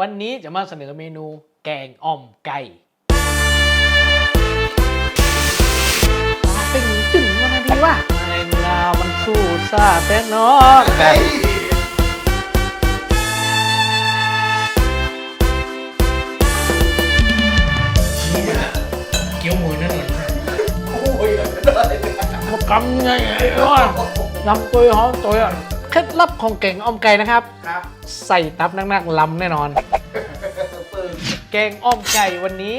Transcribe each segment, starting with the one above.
วันนี้จะมาเสนอเมนูแกงอ่อมไก่เป็นจึงมาทันทีว่าในลาวมันสู้ซาแต่นอนไก่เกี่ยวมือนั่นแหละโอ้ยได้เลยมากำไงไอ้วะลำตัวหอมตัวอะเค ล็ดลับของแกงอ่อมไก่นะครับ ครับ ใส่ตับนักๆลำแน่นอนปึ้งแกงอ่อมไก่วันนี้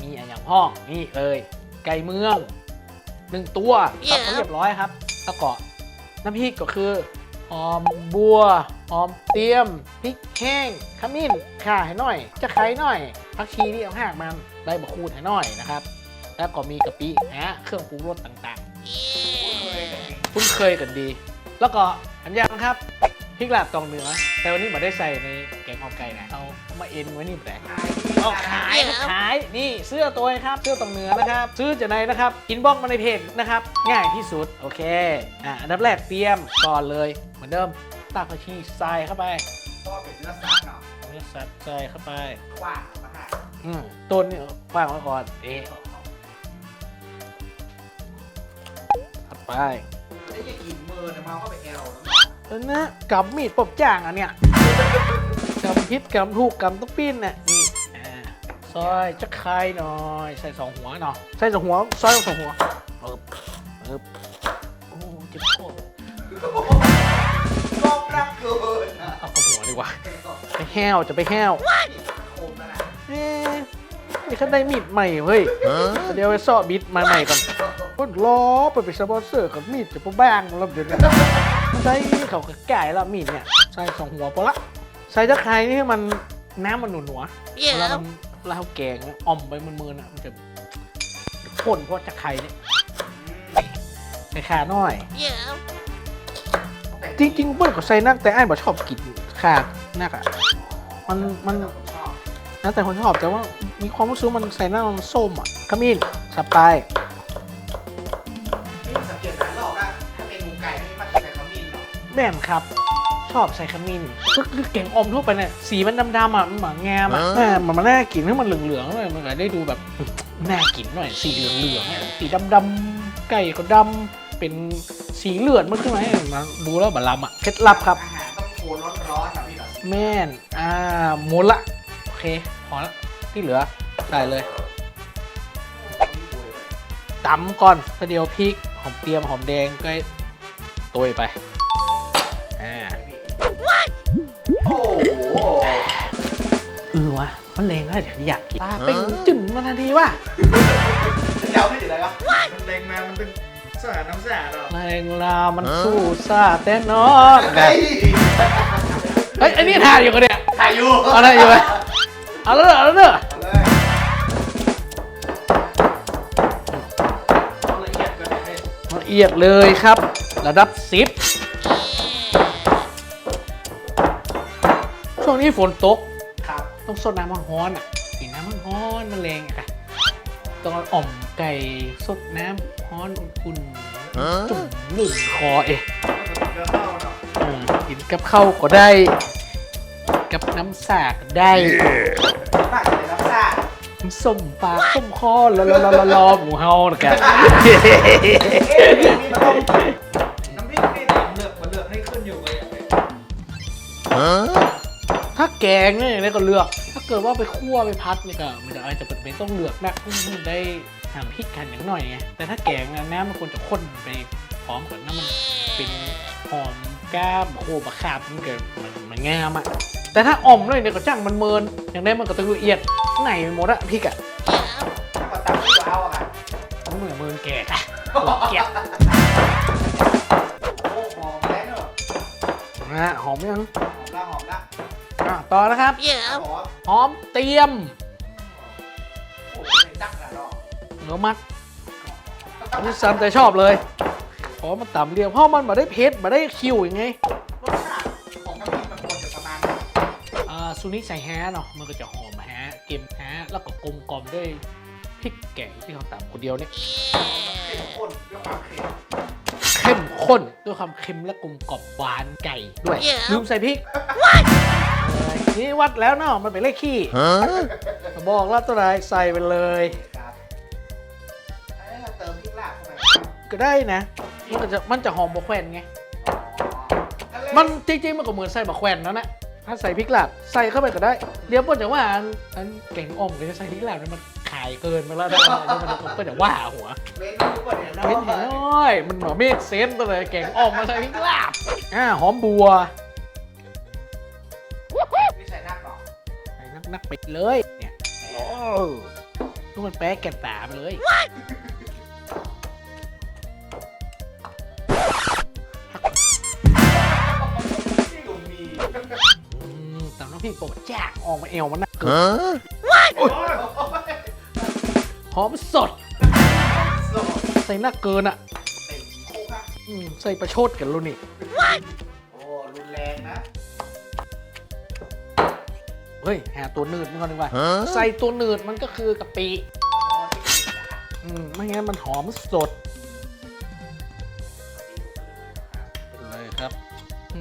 มีอะไรอย่างห้องนี่เลยไก่เมืองหนึ่งตัวตับมาเรียบร้อยครับแล้วก็น้ำพริกก็คือหอมบัวหอมเตียมพริกแห้งขมิ้นข่าให้หน่อย จะไข่หน่อยผักชีที่เอาหักมันใบบะคูดให้หน่อยนะครับ แล้วก็มีกะปิฮะเครื่องปรุงรสต่างๆ คุ้นเคยกันดี แล้วก็อันยังครับพริกลาบตองเหนือ แต่วันนี้ไม่ได้ใส่ในแกงอ่อมไก่นะเอามาเอ็นไว้นี่แหละเอาขายขายนี่เสื้อตัวเองครับเสื้อตรงเหนือนะครับ ซื้อจากไหนนะครับอินบ็อกมาในเพจนะครับ ง่ายที่สุดโอเคอะอันดับแรกเตรียมก่อนเลย เหมือนเดิมตักผักชีใส่เข้าไปก็เป็นเนื้อสัตว์เนาะเนื้อสัตว์ใส่เข้าไปกว้างมากอืมต้นนี่วางไว้ก่อนเอ๊ะถัดไป แล้วอย่ากินมือเนี่ยมาเข้าไปแอลแล้วนะกำมีดปบจ่างอันเนี้ยกำพิษกำถูกกำตุ๊กปิ้นน่ะนี่อ่าซอยจะคายหน่อย ใส่สองหัวเนาะใส่สองหัวซอยสองหัวเอิบเอิบโอ้เจ็บคอก็รักเกินนะเอาเข้าหัวดีกว่าไปแห้วจะไปแห้วคมนะนะเอ๊ะนี่เขาได้มีดใหม่เฮ้ยเดี๋ยวไปซ่อบิดมาใหม่ก่อน ก็ล้อไปเป็นสปอนเซอร์กับมีดจะพอบ้างมาแล้วเดี๋ยวนี้ใส่เขาก็แก่แล้วมีดเนี่ยใส่สองหัวพอละ ใส่ตะไคร้นี่ให้มันน้ำมันหนุนหัวเวลามันเวลาเขาแกงเนี่ยอ่อมไปมันมือๆน่ะมันจะข้นเพราะตะไคร้เนี่ยใส่ขาหน่อย จริงๆเปิ้ลก็ใส่นักแต่ไอ้ายบ่ชอบกินขานักอะมันมันชอบแล้วแต่คนชอบแต่ว่ามีความรู้สึกมันใส่หน้ามันส้มอะขมิ้นสับไปนี่ เนาะแม่นครับ ชอบใส่ขมิ้นก็คือเก่งอมทั่วไปเนี่ยสีมันดำๆอะมันเหมือนงามอะแม่มันมันน่ากินให้มันเหลืองๆหน่อยมันก็ได้ดูแบบน่ากินหน่อย สีเหลืองๆเนี่ยสีดำๆไก่ก็ดำเป็นสีเลือดมันขึ้นมาให้มันดูแล้วบัลลัมอะเคล็ดลับครับอาหารต้องโคนร้อนๆนะพี่เหรอแม่นอ่าหมุนละโอเคพอละที่เหลือใส่เลยตำก่อนแล้วเดียวพริกหอมเตรียมหอมแดงก็โตยไป วะมันแรงแล้วเดี๋ยวอยากกินตาเป็นจึ่งมาทันทีว่ะเดาไม่ถึงเลยครับมันเล็งมามันเป็นสถานน้ำสะอาดเนาะแรงลามันสู้ซาแต่นอนเฮ้ยเฮ้ยอันนี้ทานอยู่กันเนี่ยถ่ายอยู่เอาได้อยู่ไหมเอาแล้วเด้อเอาแล้วเด้อเอาเลยเอาละเอียดกันเลยละเอียดเลยครับ ระดับสิบช่วงนี้ฝนตกครับ ต้องสดน้ำมันร้อนอะสีน้ำมันร้อนมันแรงอะต้องเอาอ่อมไก่สดน้ำร้อนอุ่นๆจุ่มหนึ่งคอเอ๊ะเดี๋ยวเข้าเนาะอืมกินกับข้าวก็ได้ กับน้ำสากก็ได้น่าจะได้รับทราบส้มปากส้มคอละละละละละหมูเฮานะกันนี่มันต้องน้ กงเนี่ยนี่ก็เลือก ถ้าเกิดว่าไปคั่วไปพัดนี่ก็มันจะอาจจะเป็นต้องเลือกนักมันได้หามพริกกันอย่างหน่อยไงแต่ถ้าแกงนะน้ำมันควรจะข้นไปพร้อมกับน้ำมันเป็นหอมก้ามโคบะขาบมันเกิดมันมันงามอะแต่ถ้าอ่อมเลยเนี่ยก็จ้างมันเมินอย่างได้มันก็ต้องละเอียดไหนไปหมดอะพริกอะก็ตามที่เราเอาอะมันเหมือนเมินแก่อะเกลียดโอ้หอมแล้วเนอะนะฮะหอมยัง อะต่อนะครับหอมหอมเตรียมโอ้ยจักรนะเนาะเนื้อมัดอันนี้ซันแต่ชอบเลยเพราะมันต่ำเรียงเพราะมันมาได้เผ็ดมาได้คิวอย่างไงรสชาติของน้ำพริกมันควรจะประมาณไหนอ่าซูนิใส่แฮะเนาะมันก็จะหอมแฮะเค็มแฮะแล้วก็กลมกล่อมด้วยพริกแกงที่เขาตำคนเดียวเนี่ยเข้มข้นด้วยความเค็มเข้มข้นด้วยความเค็มและกลมกล่อมหวานไก่ด้วยลืมใส่พริกเลย นี่วัดแล้วเนาะมันเป็นเลขขี้บอกแล้วตัวไหนใส่ไปเลยครับเอ้ยเราเติมพริกลาบเข้าไปก็ได้นะ มันก็จะมันจะหอมบะแควนไงอ๋อมันจริงๆมันก็เหมือนใส่บะแควนแล้วนะถ้าใส่พริกลาบใส่เข้าไปก็ได้เดี๋ยวเพื่อนจะว่าอันอันเก่งอ่อมเลยจะใส่พริกลาบเนี่ยมันขายเกินไปแล้วนะเดี๋ยวมันเพื่อนจะว่าหัวเมนูก่อนเนี่ยนะเป็นเห็นน้อยมันเหมือนเมฆเซนต์ไปเลยเก่งอ่อมมาใส่พริกลาบอ่าหอมบัว นักๆไปเลยเนี่ยโอ้ทุกมันแป๊ะแก่นตาไปเลยนี่ก็มีอืมแต่น้องพี่โปรดจ้ากออกมาเอวมันนะเกินโอ้ยหอมสดโสด ใส่หน้าเกินอะเต็มคุกอะอืมใส่ประชดกันลุ้นี่ เฮ้ยหาตัวหนืดมันก่อนดีกว่าใส่ตัวหนืดมันก็คือกะปิอ๋อที่กินอะอืมไม่งั้นมันหอมสดไปเลยครับ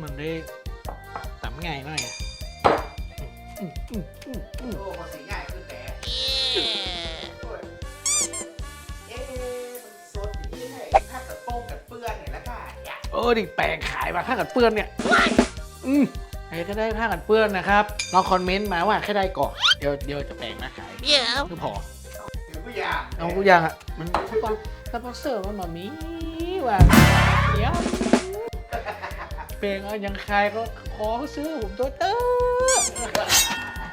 มันได้ตำง่ายหน่อยอืมอืมอืมอืมโอ้ภาษีง่ายขึ้นแต่โอ้ยเอ๊ะมันสดอย่างนี้ให้ถ้าเกิดต้มกับเปื้อนเนี่ยแล้วก็อยากเออดิแปลงขายมาผ้ากันเปื้อนเนี่ยอืมใค รก็ได้ผ้ากันเปื้อนนะครับลองคอมเมนต์มาว่าแค่ได้ก่อนเดี๋ยวเดี๋ยวจะแปลงมาขาย Yeah. ก็พอหรือผู้อยากเอาทุกอย่างอะมันสปอนสปอนเซอร์มันมามีว่าเดี๋ยวเพลงเอาอย่างใครก็ขอซื้อผมตัวเตอร์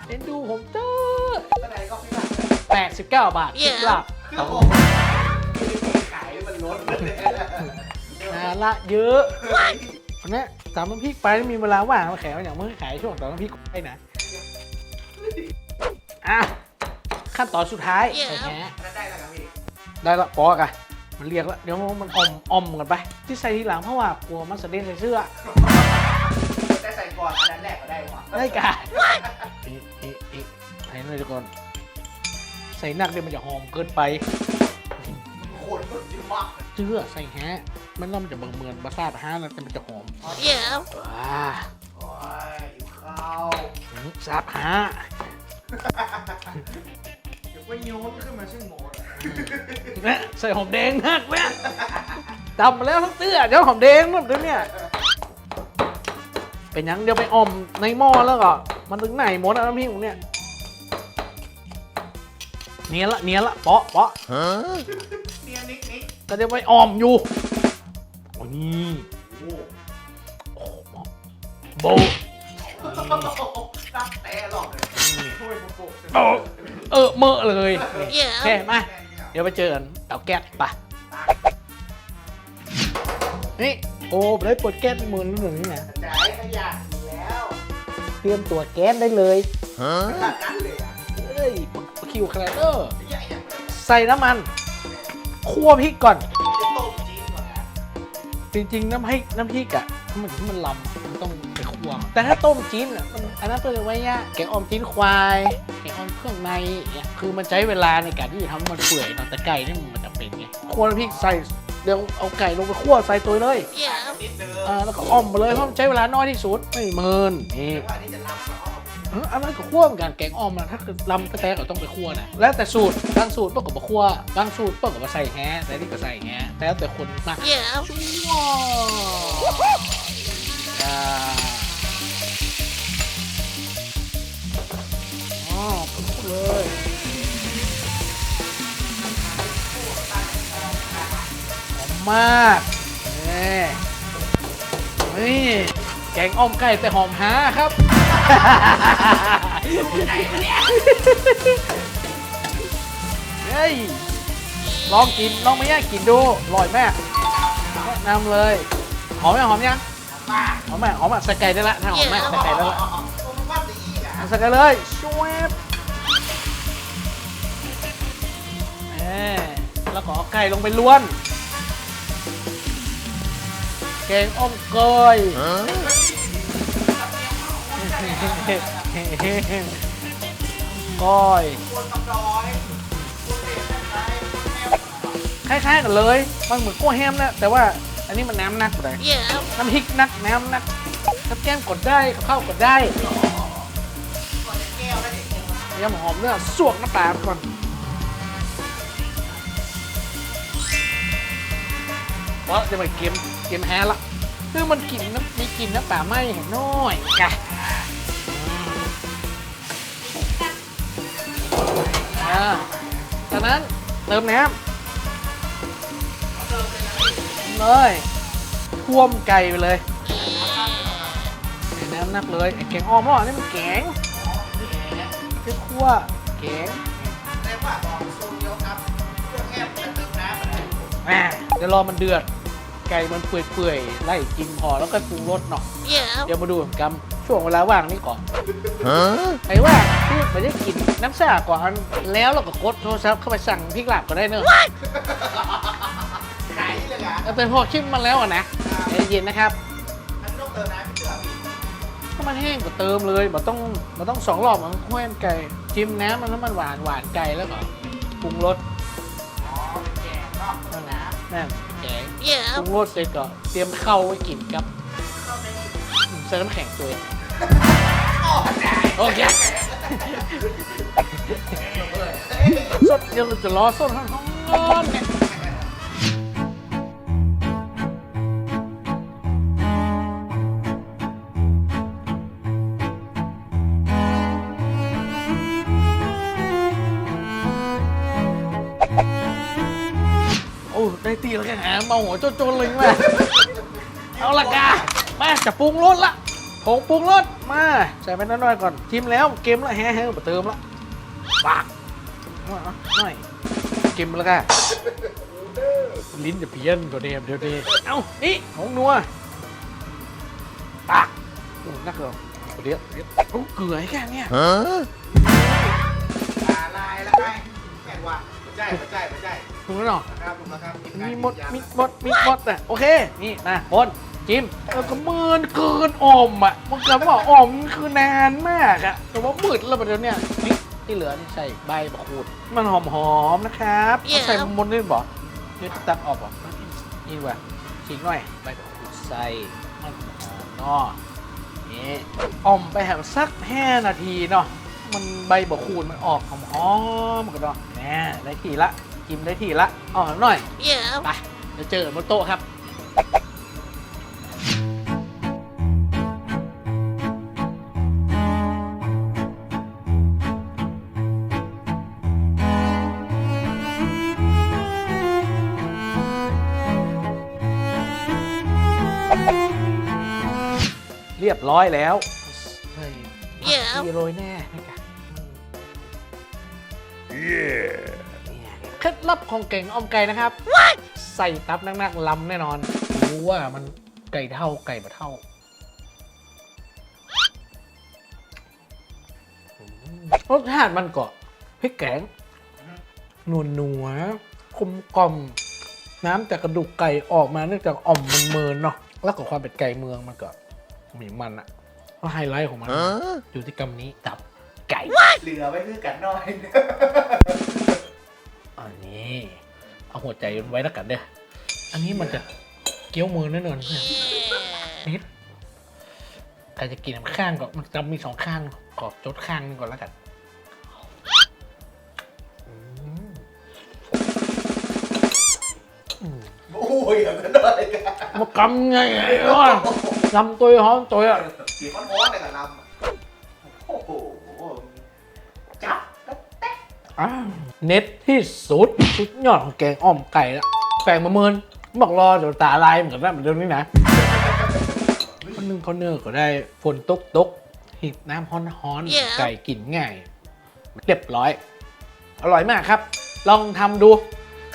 เอ็นดูผมเตอร์เมื่อไหร่ก็พี่หลัก89บาทคิดกลับคือเอาผมขายมันลดเลยนาละเยอะวันนี้ สามน้ำพริกไปมีเวลาว่างมาแขกอย่างเมื่อขายช่วงตอนน้ำพริกไปนะอะขั้นตอนสุดท้ายใส่แหนั่นได้แล้วครับพี่ได้ละปอกอะมันเรียกแล้วเดี๋ยวมันอมอมกันไป ที่ใส่ทีหลังเพราะว่ากลัวมันสะเด็นใส่เสื้อแต่ใส่ก่อนอันนั้นแรกก็ได้หว่าได้กะเอ๊ะเอ๊ะเอ๊ะใส่หน่อยเดี๋ยวก่อนใส่หนักเดี๋ยวมันจะหอมเกินไปโคตรสุดยอด เสื้อใส่แฮะมันน่ามันจะเบิ่งเหมือนบาซ่าบาฮาแล้วแต่มันจะหอม Yeah. ว้าโอ้ยอยู่ข้าวหืมซาบฮาเดี๋ยวไปโยนขึ้นมาชื่อหมดเนี่ยใส่หอมแดงนักเนี่ยดำมาแล้วทั้งเสื้อเดี๋ยวหอมแดงนู่นเดี๋ยวเนี่ยเป็นหยังเดี๋ยวไปอมในหม้อแล้วก็มันถึงไหนหมดอะน้ำพริกผมเนี่ยเนียนละเนียนละเปาะเปาะเนี่ยนิก นิกก็เดี๋ยวไปออมอยู่โอ้นี่โอ้โหโบตั้งแต่หรอกเลยช่วยโปะโบเออเมอะเลยโอเคมาเดี๋ยวไปเจอกันเตาแก๊สปะนี่โอ้ได้เปิดแก๊สมือนหนึ่งนี่นะจ่ายขยะแล้วเตรียมตัวแก๊สได้เลยขนาดนั้นเลยอะเอ้ยคิวคาแรเดอร์ใส่น้ำมัน คั่วพริกก่อน จะต้มจีนก่อนนะจริง ๆ น้ำพริกน้ำพริกอะถ้ามันมันลำมันต้องไปคั่วแต่ถ้าต้มจีนอะมันอันนั้นเป็นไว้เนี่ยแกงออมจีนควายแกงออมเครื่องในเนี่ยคือมันใช้เวลาในการที่จะทำให้มันเปื่อยเนาะแต่ไก่นี่มันจะเป็นไงคั่วน้ำพริกใส่เดี๋ยวเอาไก่ลงไปคั่วใส่ตัวเลย Yeah. นิดเดิมอ่าแล้วก็อ้อมไปเลยเพราะมันใช้เวลาน้อยที่สุดไม่เมินนี่แต่ว่าอันนี้จะลำกับอ้อมเอออันนั้นก็คั่วเหมือนกันแกงอ้อมนะถ้าคือลำกระแตก็ต้องไปคั่วนะแล้วแต่สูตรบางสูตรเปิ้ลก็บอกคั่วบางสูตรเปิ้ลก็มาใส่แฮะแต่นี่ก็ใส่แฮะแล้วแต่คนมาก Yeah. ว้าวอ่าอ๋อพูดเลยหอมมากนี่นี่ แกงอ้อมไก่แต่หอมหาครับ เฮ้ย ลองกิน ลองไม่ยากกินดูอร่อยมากแนะนำเลย หอมยังหอมยังมาหอมไหมหอมอะใส่ไก่ได้ละถ้าหอมไหมใส่ไก่ได้ละโอ้มันว่าดีอะใส่ไก่เลยชวบแหมแล้วก็เอาไก่ลงไปล้วน แกงอ้อมเกยก้อยคนกับดอยคนเด็กไปคนแมวคล้ายๆกันเลย มันเหมือนกั้วยแฮมนะ แต่ว่าอันนี้มันน้ำหนักกว่า Yeah. น้ำพริกนัก น้ำนักกับแก้มกดได้กับข้าวกดได้ยำหอมเนื้อสวกน้ำปลาก่อนเพราะจะไปเกม เกมแฮละคือมันกลิ่นน้ำมีกลิ่นน้ำปลาไหม้เห็นน้อยกะอ่าจากนั้นเติมน้ำเลยท่วมไก่ไปเลยใส่น้ำนักเลยไอ้แกงอ้อมหม้อนี่มันแกงคือคั่วแกงเรียกว่าบอกสูตรเดียวครับเครื่องแอบจะเติมน้ำอะไรแหม่เดี๋ยวรอมันเดือด ไก่มันเปื่อยๆไล่กินพอแล้วก็ปรุงรสหน่อยเดี๋ยวมาดูกันช่วงเวลาว่างนี่ก่อนไอ้ว่าที่มันจะกินน้ำซ่าก่อนแล้วเราก็กดโทรศัพท์เข้าไปสั่งพริกลาบก็ได้เนอะขายเลยอะเอาเป็นพอคลิปมันแล้วอะนะใจเย็นนะครับมันต้องเติมน้ำพี่เสือพี่ถ้ามันแห้งก็เติมเลยมันต้องมันต้องสองรอบมันแห้งไก่จิ้มน้ำมันแล้วมันหวานหวานไก่แล้วก็ปรุงรสอ๋อเป็นแกงเนาะเติมน้นั่น แกงปรุงรสเสร็จก็เตรียมเข้าวไว้กินครับำเข้าไปอีกใส่น้ำแข็งตัวเองอ๋อได้โอเคสดเดี๋ยวเราจะรอสดร้อนๆเนี่ย ได้ตีแล้วกันหาเมาหัวโจนๆเลยมาเอาละกามาจะปรุงรสละผงปรุงรสมาใส่ไปน้อยๆก่อนทิมแล้วเกมละแฮ่ๆมาเติมละปากเอาเอาหน่อยเกมแล้วกันลิ้นจะเพี้ยนตัวเดมเดี๋ยวเดเอ้านี่ของนัวปากโอ้นักเหรอเดี๋ยวเดี๋ยวโอ้เกลือแค่เนี้ยตาลายแล้วไงแม่งว่ะไม่ใช่ไม่ใช่ไม่ใช่ ถูกแล้วเนาะนะครับถูกแล้วครับมีมดมีมดมีมดอะโอเค นี่นะบนจิ้มแล้วก็มืนเกินอมอะมันเกิดว่าอมคือนานมากอะแต่ว่ามืดแล้วประเดี๋ยวเนี้ยนี่ที่เหลือนี่ใส่ใบมะกรูดมันหอมๆนะครับเอาใส่บนนี่บอกนี่ตัดออกบอกนี่ดีกว่าฉีกหน่อยใบมะกรูดใส่มันหอมเนาะนี่อมไปแหมสักห้านาทีเนาะมันใบมะกรูดมันออกหอมๆกันเนาะแหน่ได้ทีละ กินได้ทีละเออกหน่อยไปเดี๋ยวเจอกันบนโต๊ะครับ เรียบร้อยแล้วเฮ้ยมีโรยแน่ไหมกะ เคล็ดลับของเก่งออมไก่นะครับ ใส่ตับนักๆล้ำแน่นอน รู้ว่ามันไก่เท่าไก่บะเท่ารสชาติมันก็พริกแกงนัวนัวๆคมกลอม น้ำจากกระดูกไก่ออกมาเนื่องจากอ่อมมันเมินๆเนาะแล้วก็ความเป็นไก่เมืองมันก็มีมันอะว่าไฮไลท์ของมัน อยู่ที่กำนี้ตับไก่ เหลือไว้คือกันหน่อย อันนี้เอาหัวใจไว้แล้วกันเด้ออันนี้มันจะเกี๊ยวมือแน่นอนเพื่อนนิดใครจะกินข้างก็มันจะมีสองข้างขอจดข้างหนึงก่อนแล้วกันอืมอืมโอ้ยอย่างนั้นเลยกันมากำไงไอ้อ้อนลำตัวหอมตัวอะเสียงมันร้อนเลยกับลำอะโอ้โหจับก็แตะอ้าว เน็ตที่สุดสุดยอดของแกงอ้อมไก่ละแปลงมาเมินบอกรอเดี๋ยวตาลายเหมือนกันนะเหมือนเดิมนี่นะคนหนึงเขาเนื้อก็ได้ฝนตกตกหิดน้ำฮ้อนฮ้อนๆ Yeah. ไก่กินง่าย เรียบร้อย อร่อยมากครับ ลองทำดู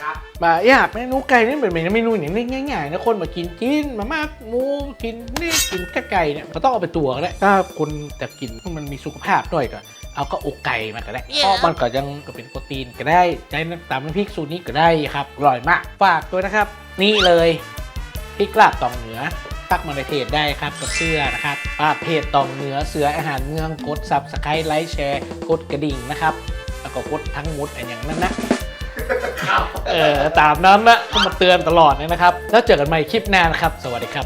ครับมาอยากเมนูไก่นี่เป็นเมนูอย่างนี้ง่ายๆนะคนมากินจีนมาม่าหมูกินนี่กินแค่ไก่เนี่ยก็ต้องเอาไปตัวก็ได้ถ้าคุณจะกินให้มันมีสุขภาพด้วยก็ เอาก็อกไก่มาก็ได้ Yeah. เพราะมันก็ยังก็เป็นโปรตีนก็ได้ใช้น้ำตาลน้ำพริกสูตรนี้ก็ได้ครับอร่อยมากฝากด้วยนะครับ นี่เลยพริกลาบตองเหนือตักมาในเพจได้ครับกับเสื้อนะครับป้าเพจตองเหนือเสืออาหารเมืองกดซับสไครต์ไลค์แชร์กดกระดิ่งนะครับแล้วก็กดทั้งหมดอันอย่างนั้นนะเออตามนั้นนะก็มาเตือนตลอดเลยนะครับ แล้วเจอกันใหม่คลิปหน้านะครับ สวัสดีครับ